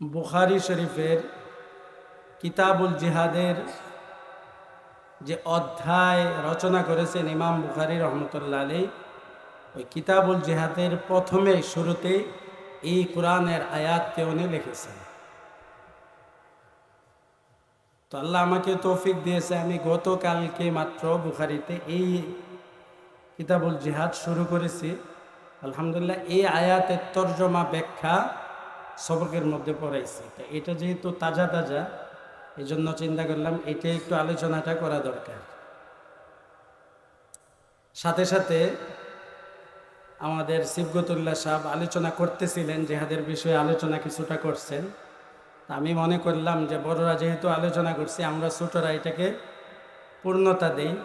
বুখারি শরীফের কিতাবুল জিহাদের যে অধ্যায় রচনা করেছেন ইমাম বুখারি রহমতুল্লাহ আলী ওই কিতাবুল জিহাদের প্রথমে শুরুতে এই কোরআনের আয়াতকে উনি লিখেছেন। তো আল্লাহ আমাকে তৌফিক দিয়েছে, আমি গতকালকে মাত্র বুখারিতে এই কিতাবুল জিহাদ শুরু করেছি। আলহামদুলিল্লাহ, এই আয়াতের তর্জমা ব্যাখ্যা সবকের মধ্যে পড়াইছি। তা এটা যেহেতু তাজা তাজা এই জন্য চিন্তা করলাম এটা একটু আলোচনাটা করা দরকার। সাথে সাথে আমাদের শিবগতুল্লাহ সাহেব আলোচনা করতেছিলেন, জেহাদের বিষয়ে আলোচনা কিছুটা করছেন। তা আমি মনে করলাম যে বড়রা যেহেতু আলোচনা করছি, আমরা ছোটরা এটাকে পূর্ণতা দেই,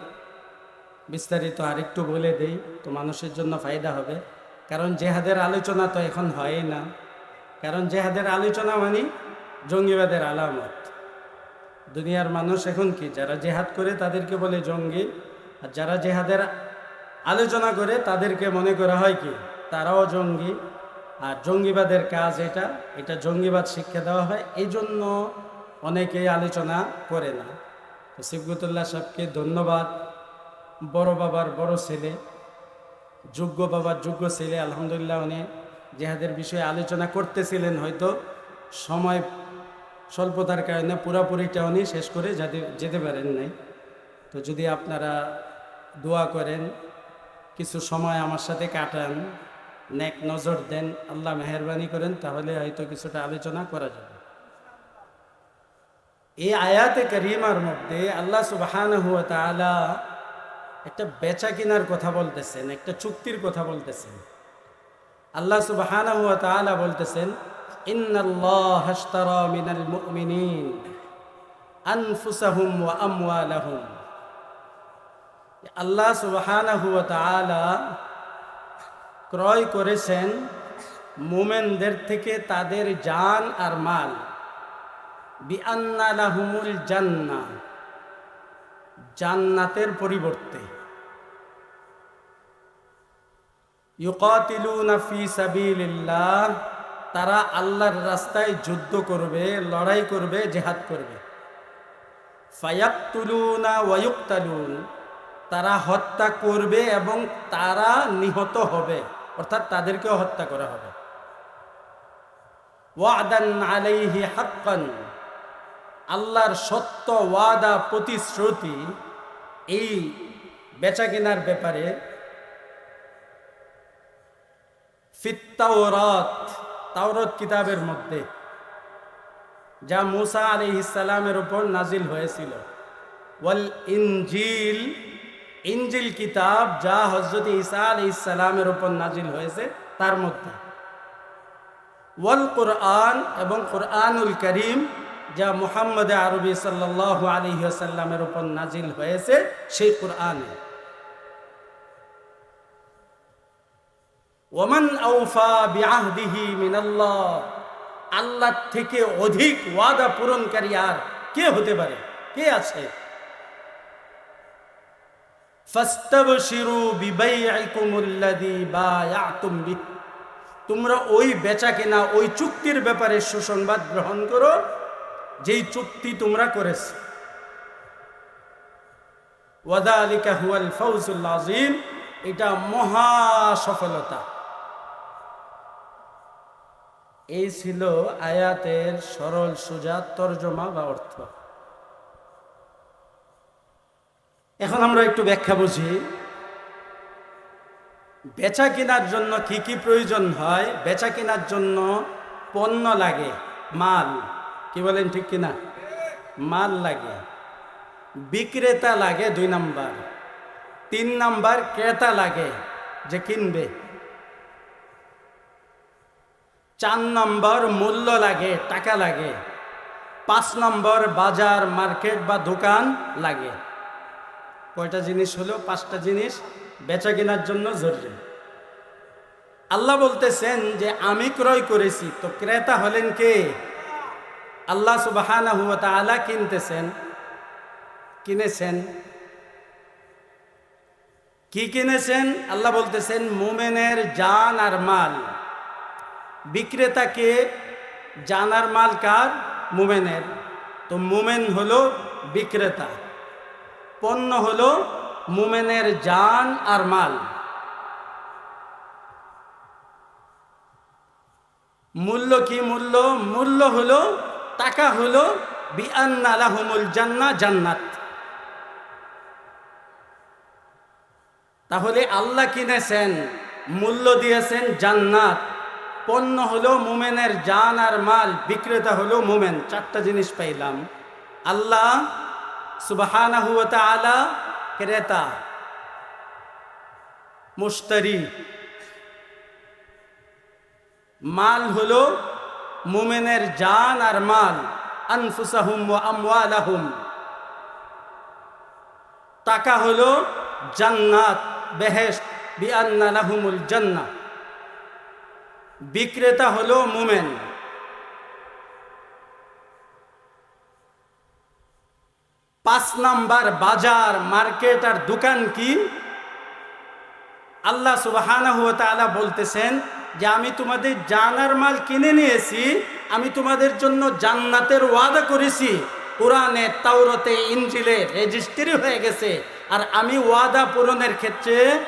বিস্তারিত আরেকটু বলে দেই, তো মানুষের জন্য ফায়দা হবে। কারণ জেহাদের আলোচনা তো এখন হয় না। কারণ জেহাদের আলোচনা মানে জঙ্গিবাদের আলামত। দুনিয়ার মানুষ এখন কি? যারা জেহাদ করে তাদেরকে বলে জঙ্গি, আর যারা জেহাদের আলোচনা করে তাদেরকে মনে করা হয় কি? তারাও জঙ্গি, আর জঙ্গিবাদের কাজ এটা এটা জঙ্গিবাদ শিক্ষা দেওয়া হয় এই জন্য অনেকেই আলোচনা করে না। তো শিবগতুল্লাহ সাহেবকে ধন্যবাদ। বড় বাবার বড় ছেলে, যোগ্য বাবার যোগ্য ছেলে, আলহামদুলিল্লাহ উনি জেহাদের বিষয়ে আলোচনা করতেছিলেন হয়তো। সময় স্বল্পতার কারণে পুরাপুরিটা উনি শেষ করে যেতে যেতে পারেন নাই। তো যদি আপনারা দোয়া করেন, কিছু সময় আমার সাথে কাটান, নেক নজর দেন, আল্লাহ মেহরবানি করেন, তাহলে হয়তো কিছুটা আলোচনা করা যাবে। এই আয়াতে করিমার মধ্যে আল্লাহ সুবাহান হুয়া তালা একটা বেচা কিনার কথা বলতেছেন, একটা চুক্তির কথা বলতেছেন। আল্লাহ সুবাহান হুয়া তালা বলতেছেন আল্লাহ সুবহানাহু ওয়া তাআলা ক্রয় করেছেন মুমেনদের থেকে তাদের জান আর মাল। বিআন্না লাহুমুল জান্নাহ, জান্নাতের পরিবর্তে। তারা আল্লাহর রাস্তায় যুদ্ধ করবে, লড়াই করবে, জেহাদ করবে। তারা হত্যা করবে এবং তারা নিহত হবে, অর্থাৎ তাদেরকেও হত্যা করা হবে। আলাইহি আল্লাহর সত্য ওয়াদা প্রতিশ্রুতি, এই বেচা কেনার ব্যাপারে ফিত্তাওরাত, তাওরত কিতাবের মধ্যে, যা মুসা আলি ইসালামের উপর নাজিল হয়েছিল। ওয়াল ইনজিল ইনজিল কিতাব যা হজরত ইসা আলি ইসালামের উপর নাজিল হয়েছে, তার মধ্যে। ওয়াল কোরআন এবং কোরআনুল করিম যা মুহাম্মদ আরবি সাল্লাহ আলী সাল্লামের উপর নাজিল হয়েছে, সেই কোরআনে। ওমান আউফা বিআহদিহি মিনাল্লাহ। আল্লাহ থেকে অধিক ওয়াদা পূরণকারী আর কে হতে পারে? কে আছে? তোমরা ওই বেচা কেনা ওই চুক্তির ব্যাপারে সুসংবাদ গ্রহণ করো, যেই চুক্তি তোমরা করেছ। ওয়াদা আলিকা হুয়াল ফৌজুল এটা মহা সফলতা। এই ছিল আয়াতের সরল সোজা তর্জমা বা অর্থ। এখন আমরা একটু ব্যাখ্যা বুঝি। বেচা কেনার জন্য কি কি প্রয়োজন হয়? বেচা কেনার জন্য পণ্য লাগে, মাল। কি বলেন ঠিক কিনা? মাল লাগে। বিক্রেতা লাগে দুই নাম্বার। তিন নাম্বার ক্রেতা লাগে যে কিনবে। চার নম্বর মূল্য লাগে, টাকা লাগে। পাঁচ নম্বর বাজার, মার্কেট বা দোকান লাগে। কয়টা জিনিস হলো? পাঁচটা জিনিস বেচা কেনার জন্য জরুরি। আল্লাহ বলতেছেন যে, আমি ক্রয় করেছি, তো ক্রেতা হলেন কে? আল্লাহ সুবাহানা তালা কিনতেছেন। কিনেছেন। কি কিনেছেন? আল্লাহ বলতেছেন, মোমেনের জান আর মাল। বিক্রেতাকে জানার মাল কার মুমেনের। তো মুমেন হলো বিক্রেতা। পণ্য হলো মুমেনের জান আর মাল। মূল্য কি মূল্য? মূল্য হলো, টাকা হলো, বিআন্না লাহুমুল জান্না জান্নাত। তাহলে আল্লাহ কিনেছেন, মূল্য দিয়েছেন জান্নাত। পণ্য হলো মুমেনের জান আর মাল, বিক্রেতা হলো মোমেন। চারটা জিনিস পাইলাম। আল্লাহ সুবাহানাহু ওয়া তাআলা ক্রেতা, মুশতারি। মাল হলো মুমেনের জান আর মাল, আনফুসাহুম টাকা হলো জান্নাত, বেহেশত, বিআন্না লাহুমুল জান্নাহ। বিক্রেতা হলো মুমেন। পাঁচ নাম্বার বাজার, মার্কেট আর দোকান কি? আল্লাহ তাআলা বলতেছেন যে, আমি তোমাদের জানার মাল কিনে নিয়েছি, আমি তোমাদের জন্য জান্নাতের ওয়াদা করেছি। কোরআনে, তাওরতে ইঞ্জিলে রেজিস্ট্রি হয়ে গেছে। আর আমি ওয়াদা পূরণের ক্ষেত্রে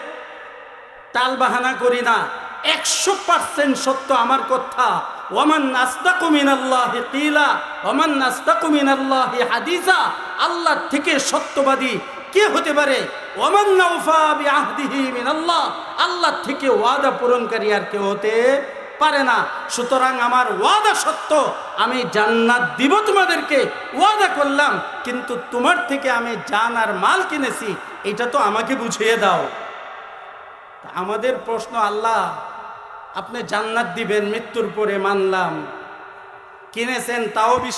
টাল বাহানা করি না। একশো পার্সেন্ট সত্য আমার কথা। ওমান নাস্তাকু মিনাল্লাহি কিলা ওমান নাস্তাকু মিনাল্লাহি হাদিসা। আল্লাহ থেকে সত্যবাদী কে হতে পারে? ওমান নাউফা বিআহদিহি মিনাল্লাহ। আল্লাহ থেকে ওয়াদা পূরণকারী আর কেউ হতে পারে না। সুতরাং আমার ওয়াদা সত্য, আমি জান্নাত দিব তোমাদেরকে, ওয়াদা করলাম, কিন্তু তোমার থেকে আমি জান আর মাল কিনেছি, এটা তো আমাকে বুঝিয়ে দাও। আমাদের প্রশ্ন আল্লাহ আপনি জান্নাত দিবেন মৃত্যুর পরে মানলাম। কিনেছেন তাও